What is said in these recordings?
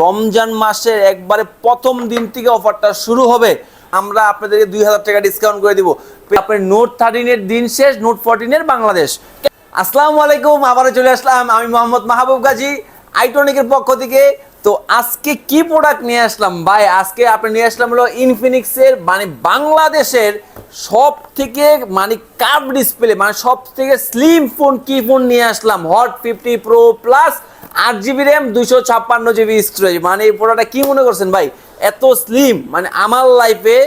রমজান মাসের একবারে প্রথম দিন থেকে অফারটা শুরু হবে। আমরা আপনাদেরকে দুই হাজার টাকা ডিসকাউন্ট করে দিব। আপনার নোট থার্টিনের দিন শেষ নোট ফোরটিনের বাংলাদেশ। আসসালামু আলাইকুম, আবারও চলে আসলাম। আমি মোহাম্মদ মাহবুব গাজী আইটনিকের পক্ষ থেকে। তো আজকে কি প্রোডাক্ট নিয়ে আসলাম? ভাই, আজকে আপনি নিয়ে আসলাম হলো ইনফিনিক্সের মানে বাংলাদেশের সব থেকে মানে কার্ভ ডিসপ্লে মানে সব থেকে স্লিম ফোন কি ফোন নিয়ে আসলাম? হট ফিফটি প্রো প্লাস আট জিবি র্যাম দুইশো ছাপ্পান্ন জিবি স্টোরেজ মানে এই প্রোডাক্টটা কি মনে করছেন ভাই? এত স্লিম মানে আমার লাইফে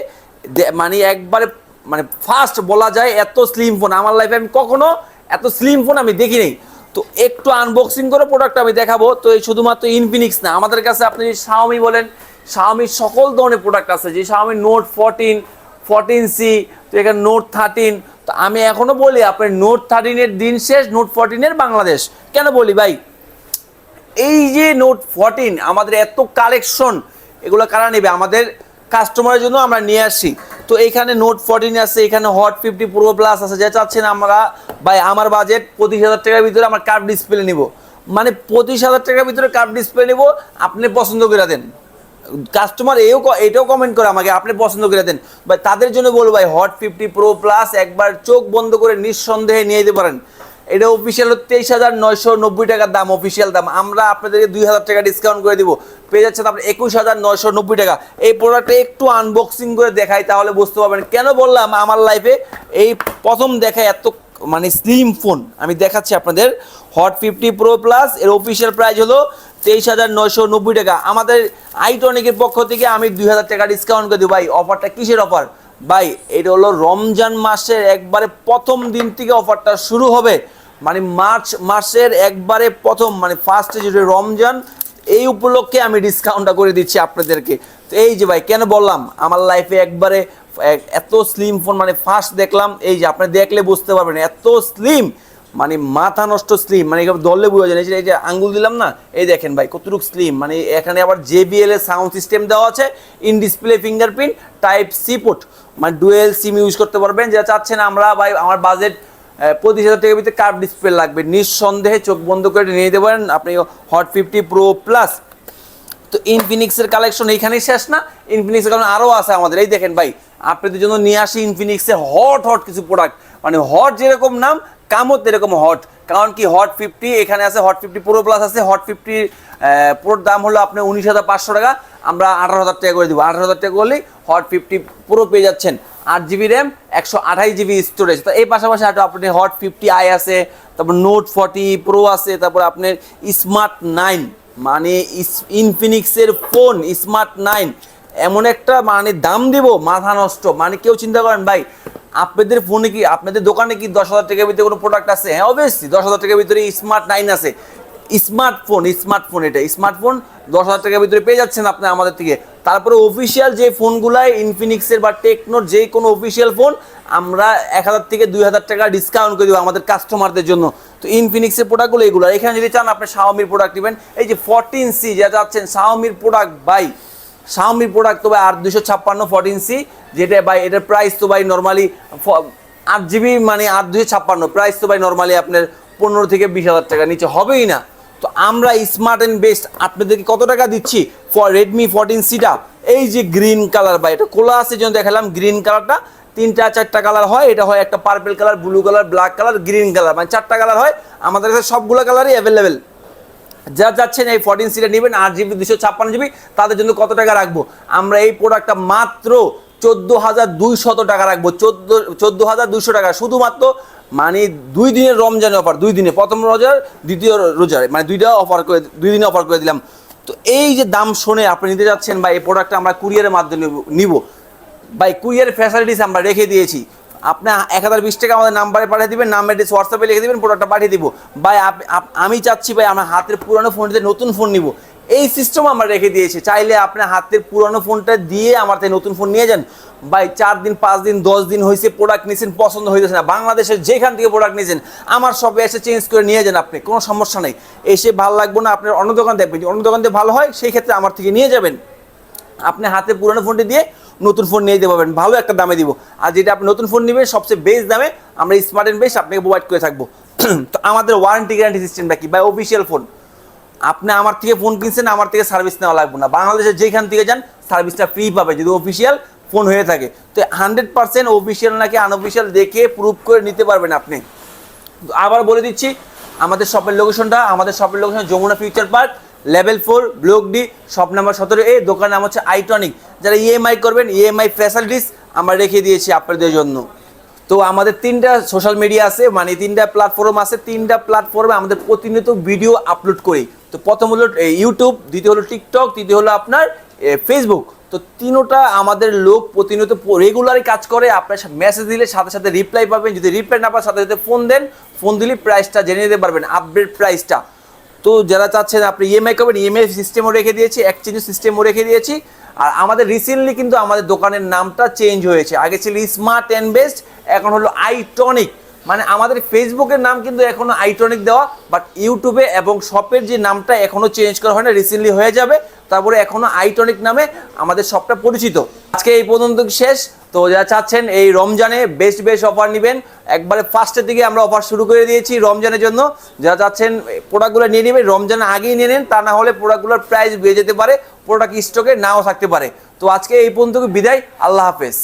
মানে একবারে মানে ফার্স্ট বলা যায় এত স্লিম ফোন আমার লাইফে আমি কখনো এত স্লিম ফোন আমি দেখিনি। তো একটু আনবক্সিং করে প্রোডাক্ট আমি দেখাবো। তো এই শুধুমাত্র ইনফিনিক্স না, আমাদের কাছে আপনি যদি শাওমি বলেন শাওমির সকল ধরনের প্রোডাক্ট আছে। যে Xiaomi Note fourteen fourteen C তো এখানে নোট থার্টিন তো আমি এখনও বলি, আপনার নোট থার্টিনের দিন শেষ নোট ফোরটিনের বাংলাদেশ। কেন বলি ভাই? এই যে নোট ফোরটিন আমাদের এত কালেকশন এগুলো কারা নেবে? আমাদের কাস্টমারের জন্য আমরা নিয়ে আসি। তো এখানে নোট ফোরটিন আছে, এখানে হট ফিফটি প্রো প্লাস আছে, যা চাচ্ছেন আমরা, ভাই, আমার বাজেট পঁচিশ হাজার টাকার ভিতরে আমার কার্ভ ডিসপ্লে নিব। মানে পঁচিশ হাজার টাকার ভিতরে কার্ভ ডিসপ্লে নিব, আপনি পছন্দ করে দেন। কাস্টমার এও এটাও কমেন্ট করে আমাকে, আপনি পছন্দ করে দেন। ভাই, তাদের জন্য বলব ভাই হট ফিফটি প্রো প্লাস একবার চোখ বন্ধ করে নিঃসন্দেহে নিয়ে যেতে পারেন। এটা অফিসিয়াল তেইশ হাজার নয়শো নব্বই টাকার দাম অফিসিয়াল দাম। আমরা আপনাদেরকে দুই হাজার টাকা ডিসকাউন্ট করে দিব। পেয়ে যাচ্ছেন আপনার একুশ হাজার নয়শো নব্বই টাকা। এই প্রোডাক্টটা একটু আনবক্সিং করে দেখাই, তাহলে বুঝতে পারবেন। কেন বললাম, আমার লাইফে এই প্রথম দেখায় এত মানে স্লিম ফোন আমি দেখাচ্ছি আপনাদের। হট ফিফটি প্রো প্লাস এর অফিসিয়াল প্রাইস হলো তেইশ হাজার নয়শো নব্বই টাকা। আমাদের আইটনিকের পক্ষ থেকে আমি দুই হাজার টাকা ডিসকাউন্ট করে দিই ভাই অফারটা কিসের অফার ভাই, এটা হলো রমজান মাসের একবারে প্রথম দিন থেকে অফারটা শুরু হবে। মানে মার্চ মাসের একবারে প্রথম মানে ফার্স্টে যেটা রমজান, এই উপলক্ষে আমি ডিসকাউন্টটা করে দিচ্ছি আপনাদেরকে। তো এই যে ভাই, কেন বললাম? আমার লাইফে একবারে এত স্লিম ফোন মানে ফার্স্ট দেখলাম, এই যে আপনি দেখলে বুঝতে পারবেন, এত স্লিম মানে মাথা নষ্ট স্লিম মানে এগুলো দললে বোঝা যায় এই যে- আঙ্গুল দিলাম না, এই দেখেন ভাই, কতটুকু স্লিম মানে এখানে আবার জেবিএল এর সাউন্ড সিস্টেম দেওয়া আছে in display fingerprint type C port মানে ডুয়েল সিম ইউজ করতে পারবেন। যেটা চাচ্ছেন আমরা ভাই, আমার বাজেট পঁচিশ হাজার টাকার ভিতরে কার্ভ ডিসপ্লে লাগবে। নিঃসন্দেহে চোখ বন্ধ করে নিয়ে যেতে পারেন। আপনি হট ফিফটি প্রো প্লাস তো ইনফিনিক্সের কালেকশন এইখানেই শেষ না। ইনফিনিক্সের কারণ আরও আছে আমাদের। এই দেখেন ভাই, আপনাদের জন্য নিয়ে আসি ইনফিনিক্সের হট হট কিছু প্রোডাক্ট মানে হট যেরকম নাম, কামত এরকম হট কারণ কি হট ফিফটি এখানে আছে হট ফিফটি প্রো প্লাস আছে। হট ফিফটি প্রোর দাম হলো আপনার উনিশ হাজার পাঁচশো টাকা। আমরা আঠারো হাজার টাকা করে দিব। আঠারো হাজার টাকা করলেই হট ফিফটি প্রো পেয়ে যাচ্ছেন। আট জিবি র্যাম একশো আঠাশ জিবি স্টোরেজ তো এই পাশাপাশি আরও আপনি হট ফিফটি আই আছে, তারপর নোট ফর্টি প্রো আছে, তারপর আপনার স্মার্ট নাইন মানে ইনফিনিক্সের ফোন স্মার্ট নাইন এমন একটা মানে দাম দিব, মাথা নষ্ট। মানে কেউ চিন্তা করেন, ভাই, আপনাদের ফোনে কি, আপনাদের দোকানে কি দশ হাজার টাকার ভিতরে কোনো প্রোডাক্ট আছে? হ্যাঁ অবভিয়াসলি দশ হাজার টাকার ভিতরে স্মার্ট নাইন আছে। স্মার্টফোন স্মার্টফোন এটা। স্মার্টফোন দশ হাজার টাকার ভিতরে পেয়ে যাচ্ছেন আপনি আমাদের থেকে। তারপরে অফিসিয়াল যে ফোনগুলাই ইনফিনিক্সের বা টেকনোর যে কোনো অফিসিয়াল ফোন আমরা এক হাজার থেকে দুই হাজার টাকা ডিসকাউন্ট করে দেবো আমাদের কাস্টমারদের জন্য। তো ইনফিনিক্সের প্রোডাক্টগুলো এগুলো। এখানে যদি চান, আপনি শাওমির প্রোডাক্ট নেবেন। এই যে ফোরটিন সি যা যাচ্ছেন শাওমির প্রোডাক্ট বাই শাওমির প্রোডাক্ট তো ভাই আট দুশো ছাপ্পান্ন ফোরটিন সি যেটা ভাই, এটার প্রাইস তো ভাই নর্মালি আট জিবি মানে আট দুশো ছাপ্পান্ন। প্রাইস তো ভাই নর্মালি আপনার পনেরো থেকে বিশ হাজার টাকা নিচে হবেই না। তো আমরা স্মার্ট অ্যান্ড বেস্ট আপনাদেরকে কত টাকা দিচ্ছি? রেডমি ফোরটিন সিটা এই যে গ্রিন কালার বা এটা খোলা আছে যেন দেখালাম গ্রিন কালারটা তিনটা, চারটা কালার হয়, এটা হয় একটা purple colour blue colour black colour green colour মানে চারটা কালার হয়। আমাদের কাছে সবগুলো কালারই অ্যাভেলেবেল যা যাচ্ছেন এই ফোরটিন সিটা নেবেন, আট জিবি দুশো ছাপ্পান্ন জিবি তাদের জন্য কত টাকা রাখব? আমরা এই প্রোডাক্টটা মাত্র চোদ্দ হাজার দুইশত টাকা রাখব। চোদ্দ চোদ্দ হাজার দুইশো টাকা। শুধুমাত্র মানে দুই দিনের রমজান অফার দুই দিনে। প্রথম রোজার, দ্বিতীয় রোজার মানে দুইটা অফার করে, দুই দিনে অফার করে দিলাম। তো এই যে দাম শুনে আপনি নিতে যাচ্ছেন বা এই প্রোডাক্টটা আমরা কুরিয়ারের মাধ্যমে নিব বা কুরিয়ার ফ্যাসিলিটিস আমরা রেখে দিয়েছি। আপনি এক হাজার বিশ টাকা আমাদের নাম্বারে পাঠিয়ে দেবেন নাম্বার এটি হোয়াটসঅ্যাপে লিখে দেবেন প্রোডাক্টটা পাঠিয়ে দিব। আপ- আমি চাচ্ছি ভাই, আমার হাতের পুরনো ফোনটিতে নতুন ফোন নিব। এই সিস্টেম আমরা রেখে দিয়েছি। চাইলে আপনি হাতের পুরনো ফোনটা দিয়ে আমার থেকে নতুন ফোন নিয়ে যান। ভাই, চার দিন, পাঁচ দিন, দশ দিন হয়েছে প্রোডাক্ট নিয়েছেন পছন্দ হইতেছে না। বাংলাদেশের যেখান থেকে প্রোডাক্ট নিয়েছেন আমার সবে এসে চেঞ্জ করে নিয়ে যান আপনি, কোনো সমস্যা নেই। এসে ভালো লাগবে না, আপনার অন্য দোকান দেখবেন। অন্য দোকান থেকে ভালো হয়, সেই ক্ষেত্রে আমার থেকে নিয়ে যাবেন। আপনি হাতে পুরনো ফোনটি দিয়ে নতুন ফোন নিয়ে দিতে পারবেন। ভালো একটা দামে দিব। আর যেটা আপনি নতুন ফোন নেবেন, সবচেয়ে বেস্ট দামে আমরা স্মার্ট অ্যান্ড বেস্ট আপনাকে প্রোভাইড করে থাকব। তো আমাদের ওয়ারেন্টি গ্যারান্টি সিস্টেমটা কি? বা অফিসিয়াল ফোন আপনি আমার থেকে ফোন কিনছেন, আমার থেকে সার্ভিস নেওয়া লাগবে না। বাংলাদেশের যেখান থেকে যান সার্ভিসটা ফ্রি পাবে, যদি অফিসিয়াল ফোন হয়ে থাকে। তো হান্ড্রেড পার্সেন্ট অফিসিয়াল নাকি আনঅফিসিয়াল দেখে প্রুভ করে নিতে পারবেন আপনি। আবার বলে দিচ্ছি, আমাদের শপের লোকেশনটা আমাদের শপের location Jamuna future park level four block D shop number সতেরো এ দোকান নাম হচ্ছে আইটনিক যারা ইএমআই করবেন ইএমআই ফ্যাসিলিটিস আমরা রেখে দিয়েছি আপনাদের জন্য। তো আমাদের তিনটা সোশ্যাল মিডিয়া আছে মানে তিনটা প্ল্যাটফর্ম আছে, তিনটা প্ল্যাটফর্মে আমাদের প্রতিনিয়ত ভিডিও আপলোড করি। তো প্রথম হলো ইউটিউব দ্বিতীয় হলো টিকটক তৃতীয় হলো আপনার ফেসবুক তো তিনোটা আমাদের লোক প্রতিনিয়ত রেগুলারই কাজ করে, আপনার মেসেজ দিলে সাথে সাথে রিপ্লাই পাবেন। যদি রিপ্লাই না পান, সাথে সাথে ফোন দেন ফোন দিলে প্রাইসটা জেনে নিতে পারবেন আপডেট প্রাইসটা তো যারা চাচ্ছেন, আপনি ইএমআই করবেন ইএমআই সিস্টেমও রেখে দিয়েছি এক্সচেঞ্জ সিস্টেমও রেখে দিয়েছি। আর আমাদের রিসেন্টলি কিন্তু আমাদের দোকানের নামটা চেঞ্জ হয়েছে। আগে ছিল স্মার্ট অ্যান্ড বেস্ট এখন হলো আইটনিক মানে আমাদের ফেসবুকের নাম কিন্তু এখনও আইটনিক দেওয়া বাট ইউটিউবে এবং শপের যে নামটা এখনও চেঞ্জ করা হয় না রিসেন্টলি হয়ে যাবে, তারপরে এখনও আইটনিক নামে আমাদের শপটা পরিচিত। আজকে এই পর্যন্ত শেষ। তো যারা চাচ্ছেন এই রমজানে বেস্ট বেস্ট অফার নেবেন, একবারে ফার্স্টের দিকে আমরা অফার শুরু করে দিয়েছি রমজানের জন্য। যারা চাচ্ছেন প্রোডাক্টগুলো নিয়ে নেবেন রমজানের আগেই নিয়ে নেন, তা না হলে প্রোডাক্টগুলোর প্রাইস বেড়ে যেতে পারে প্রোডাক্ট স্টকে নাও থাকতে পারে। তো আজকে এই পর্যন্ত বিদায়, আল্লাহ হাফেজ।